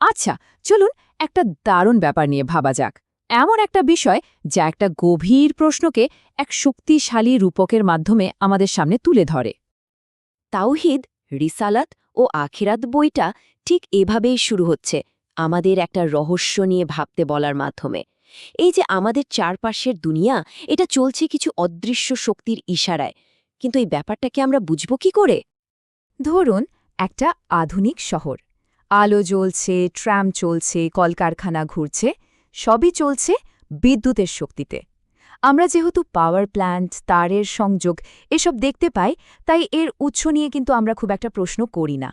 আচ্ছা চলুন একটা দারুণ ব্যাপার নিয়ে ভাবা যাক। এমন একটা বিষয় যা একটা গভীর প্রশ্নকে এক শক্তিশালী রূপকের মাধ্যমে আমাদের সামনে তুলে ধরে। তাওহিদ, রিসালাত ও আখিরাত বইটা ঠিক এভাবেই শুরু হচ্ছে আমাদের একটা রহস্য নিয়ে ভাবতে বলার মাধ্যমে। এই যে আমাদের চারপাশের দুনিয়া, এটা চলছে কিছু অদৃশ্য শক্তির ইশারায়। কিন্তু এই ব্যাপারটাকে আমরা বুঝব কি করে? ধরুন, একটা আধুনিক শহর। আলো জ্বলছে, ট্রাম চলছে, কলকারখানা ঘুরছে, সবই চলছে বিদ্যুতের শক্তিতে। আমরা যেহেতু পাওয়ার প্ল্যান্ট তারের সংযোগ, এসব দেখতে পাই, তাই এর উৎস নিয়ে কিন্তু আমরা খুব একটা প্রশ্ন করি না।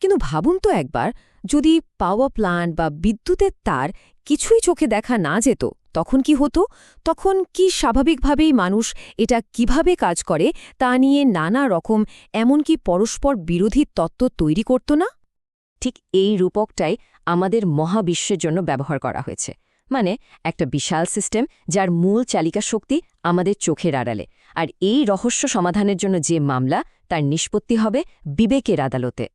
কিন্তু ভাবুন তো একবার, যদি পাওয়ার প্ল্যান্ট বা বিদ্যুতের তার কিছুই চোখে দেখা না যেত, তখন কি হতো? তখন কি স্বাভাবিকভাবেই মানুষ এটা কীভাবে কাজ করে তা নিয়ে নানা রকম, এমনকি পরস্পর বিরোধী তত্ত্ব তৈরি করত না? ঠিক এই রূপকটাই আমাদের মহাবিশ্বের জন্য ব্যবহার করা হয়েছে। মানে একটা বিশাল সিস্টেম যার মূল চালিকা শক্তি আমাদের চোখের আড়ালে। আর এই রহস্য সমাধানের জন্য যে মামলা, তার নিষ্পত্তি হবে বিবেকের আদালতে।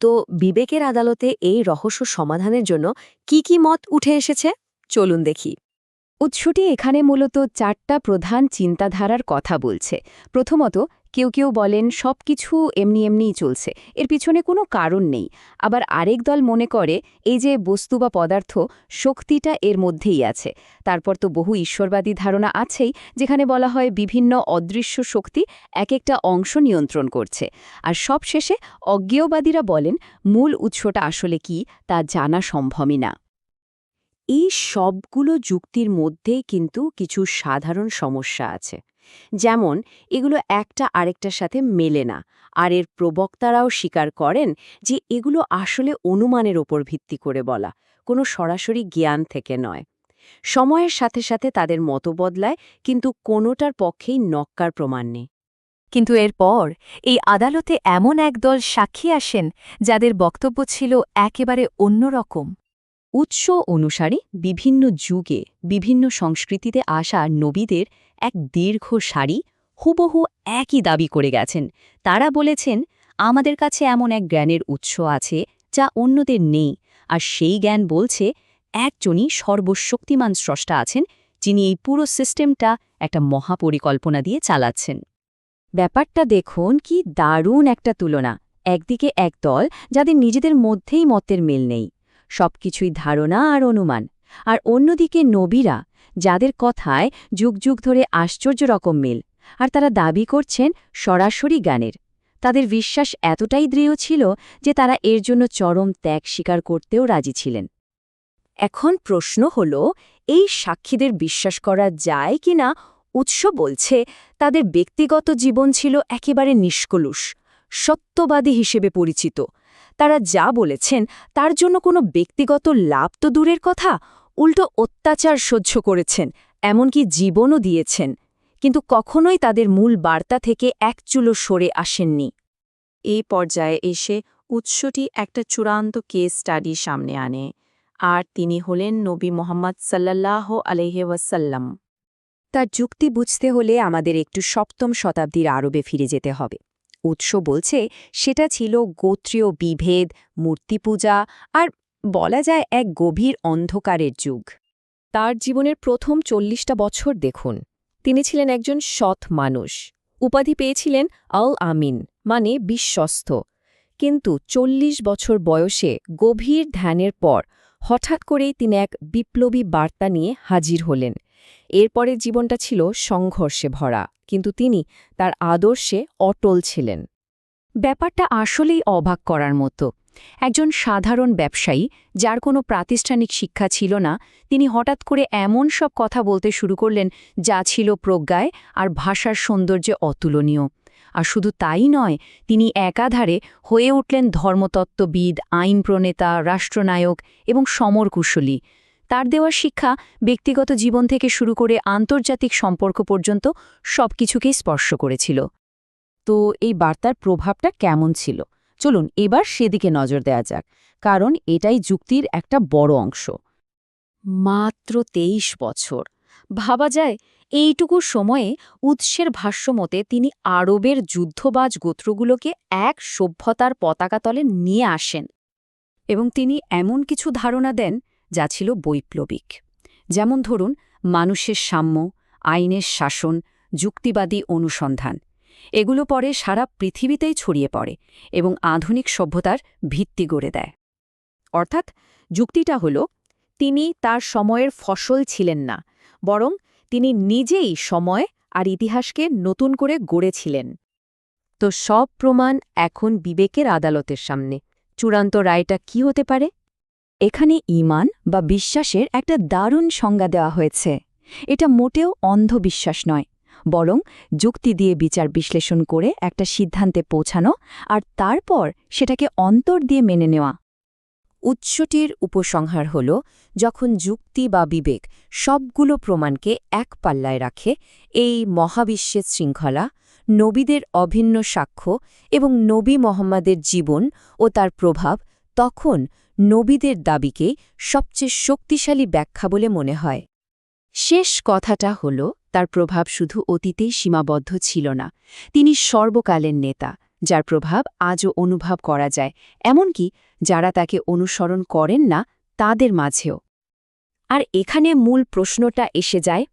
তো বিবেকের আদালতে এই রহস্য সমাধানের জন্য কি কি মত উঠে এসেছে? চলুন দেখি। উৎসটি এখানে মূলত চারটা প্রধান চিন্তাধারার কথা বলছে। প্রথমত কেউ কেউ বলেন, সব কিছু এমনি এমনিই চলছে। এর পিছনে কোনো কারণ নেই। আবার আরেক দল মনে করে, এই যে বস্তু বা পদার্থ, শক্তিটা এর মধ্যেই আছে। তারপর তো বহু ঈশ্বরবাদী ধারণা আছেই, যেখানে বলা হয় বিভিন্ন অদৃশ্য শক্তি এক একটা অংশ নিয়ন্ত্রণ করছে। আর সবশেষে অজ্ঞেয়বাদীরা বলেন, মূল উৎসটা আসলে কি, তা জানা সম্ভবই না। এই সবগুলো যুক্তির মধ্যে কিন্তু কিছু সাধারণ সমস্যা আছে। যেমন, এগুলো একটা আরেকটার সাথে মেলে না, আর এর প্রবক্তারাও স্বীকার করেন যে এগুলো আসলে অনুমানের ওপর ভিত্তি করে বলা, কোনো সরাসরি জ্ঞান থেকে নয়। সময়ের সাথে সাথে তাদের মত বদলায়, কিন্তু কোনোটার পক্ষেই নক্কার প্রমাণ নেই। কিন্তু এরপর, এই আদালতে এমন একদল সাক্ষী আসেন, যাদের বক্তব্য ছিল একেবারে অন্যরকম। উৎস অনুসারে বিভিন্ন যুগে বিভিন্ন সংস্কৃতিতে আসা নবীদের এক দীর্ঘ সারি হুবহু একই দাবি করে গেছেন। তারা বলেছেন, আমাদের কাছে এমন এক জ্ঞানের উৎস আছে যা অন্যদের নেই, আর সেই জ্ঞান বলছে একজনই সর্বশক্তিমান স্রষ্টা আছেন যিনি এই পুরো সিস্টেমটা একটা মহাপরিকল্পনা দিয়ে চালাচ্ছেন। ব্যাপারটা দেখুন কি দারুণ একটা তুলনা। একদিকে এক দল যাদের নিজেদের মধ্যেই মতের মিল নেই। সবকিছুই ধারণা আর অনুমান। আর অন্যদিকে নবীরা, যাদের কথায় যুগ যুগ ধরে আশ্চর্য রকম মিল, আর তারা দাবি করছেন সরাসরি জ্ঞানের। তাদের বিশ্বাস এতটাই দৃঢ় ছিল যে তারা এর জন্য চরম ত্যাগ স্বীকার করতেও রাজি ছিলেন। এখন প্রশ্ন হল, এই সাক্ষীদের বিশ্বাস করা যায় কিনা উৎস বলছে, তাদের ব্যক্তিগত জীবন ছিল একেবারে নিষ্কলুষ, সত্যবাদী হিসেবে পরিচিত তারা যা বলেছেন, তার জন্য কোনো ব্যক্তিগত লাভ তো দূরের কথা? উল্টো অত্যাচার সহ্য করেছেন, এমনকি জীবনও দিয়েছেন। কিন্তু কখনোই তাদের মূল বার্তা থেকে এক চুলো সরে আসেননি। এই পর্যায়ে এসে উৎসটি একটা চূড়ান্ত কেস স্টাডি সামনে আনে, আর তিনি হলেন নবী মোহাম্মদ সাল্লাহ আলহে ওয়াসাল্লাম। তার যুক্তি বুঝতে হলে আমাদের একটু সপ্তম শতাব্দীর আরবে ফিরে যেতে হবে। উৎস বলছে, সেটা ছিল গোত্রীয় বিভেদ, মূর্তিপূজা আর বলা যায় এক গভীর অন্ধকারের যুগ। তার জীবনের প্রথম চল্লিশটা বছর দেখুন। তিনি ছিলেন একজন সৎ মানুষ। উপাধি পেয়েছিলেন আল আমিন মানে বিশ্বস্ত। কিন্তু চল্লিশ বছর বয়সে গভীর ধ্যানের পর হঠাৎ করেই তিনি এক বিপ্লবী বার্তা নিয়ে হাজির হলেন। এরপরের জীবনটা ছিল সংঘর্ষে ভরা, কিন্তু তিনি তার আদর্শে অটল ছিলেন। ব্যাপারটা আসলেই অবাক করার মতো। একজন সাধারণ ব্যবসায়ী, যার কোনো প্রাতিষ্ঠানিক শিক্ষা ছিল না, তিনি হঠাৎ করে এমন সব কথা বলতে শুরু করলেন, যা ছিল প্রজ্ঞায় আর ভাষার সৌন্দর্যে অতুলনীয়। আর শুধু তাই নয়, তিনি একাধারে হয়ে উঠলেন ধর্মতত্ত্ববিদ আইন প্রণেতা রাষ্ট্রনায়ক এবং সমরকুশলী। তার দেওয়া শিক্ষা ব্যক্তিগত জীবন থেকে শুরু করে আন্তর্জাতিক সম্পর্ক পর্যন্ত সবকিছুকেই স্পর্শ করেছিল। তো এই বার্তার প্রভাবটা কেমন ছিল? চলুন এবার সেদিকে নজর দেয়া যাক, কারণ এটাই যুক্তির একটা বড় অংশ। মাত্র তেইশ বছর। ভাবা যায়, এইটুকু সময়ে উৎসের ভাষ্যমতে তিনি আরবের যুদ্ধবাজ গোত্রগুলোকে এক সভ্যতার পতাকাতলে নিয়ে আসেন এবং তিনি এমন কিছু ধারণা দেন যা ছিল বৈপ্লবিক। যেমন ধরুন, মানুষের সাম্য, আইনের শাসন, যুক্তিবাদী অনুসন্ধান। এগুলো পরে সারা পৃথিবীতেই ছড়িয়ে পড়ে এবং আধুনিক সভ্যতার ভিত্তি গড়ে দেয়। অর্থাৎ যুক্তিটা হল, তিনি তার সময়ের ফসল ছিলেন না, বরং তিনি নিজেই সময় আর ইতিহাসকে নতুন করে গড়েছিলেন। তো সব প্রমাণ এখন বিবেকের আদালতের সামনে। চূড়ান্ত রায়টা কি হতে পারে? এখানে ইমান বা বিশ্বাসের একটা দারুণ সংজ্ঞা দেওয়া হয়েছে। এটা মোটেও অন্ধবিশ্বাস নয়, বরং যুক্তি দিয়ে বিচার বিশ্লেষণ করে একটা সিদ্ধান্তে পৌঁছানো আর তারপর সেটাকে অন্তর দিয়ে মেনে নেওয়া। উৎসটির উপসংহার হল, যখন যুক্তি বা বিবেক সবগুলো প্রমাণকে এক পাল্লায় রাখে, এই মহাবিশ্বের শৃঙ্খলা, নবীদের অভিন্ন সাক্ষ্য এবং নবী মোহাম্মদের জীবন ও তার প্রভাব তখন নবীদের দাবিকে সবচেয়ে শক্তিশালী ব্যাখ্যা বলে মনে হয়। শেষ কথাটা হল, তার প্রভাব শুধু অতীতেই সীমাবদ্ধ ছিল না। তিনি সর্বকালের নেতা, যার প্রভাব আজও অনুভব করা যায়, এমনকি যারা তাকে অনুসরণ করেন না, তাদের মাঝেও। আর এখানে মূল প্রশ্নটা এসে যায়,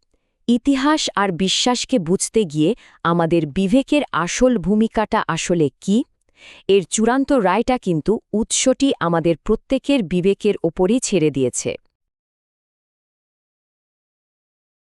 ইতিহাস আর বিশ্বাসকে বুঝতে গিয়ে আমাদের বিবেকের আসল ভূমিকাটা আসলে কি? এর চূড়ান্ত রায়টা কিন্তু উৎসটি আমাদের প্রত্যেকের বিবেকের ওপরই ছেড়ে দিয়েছে।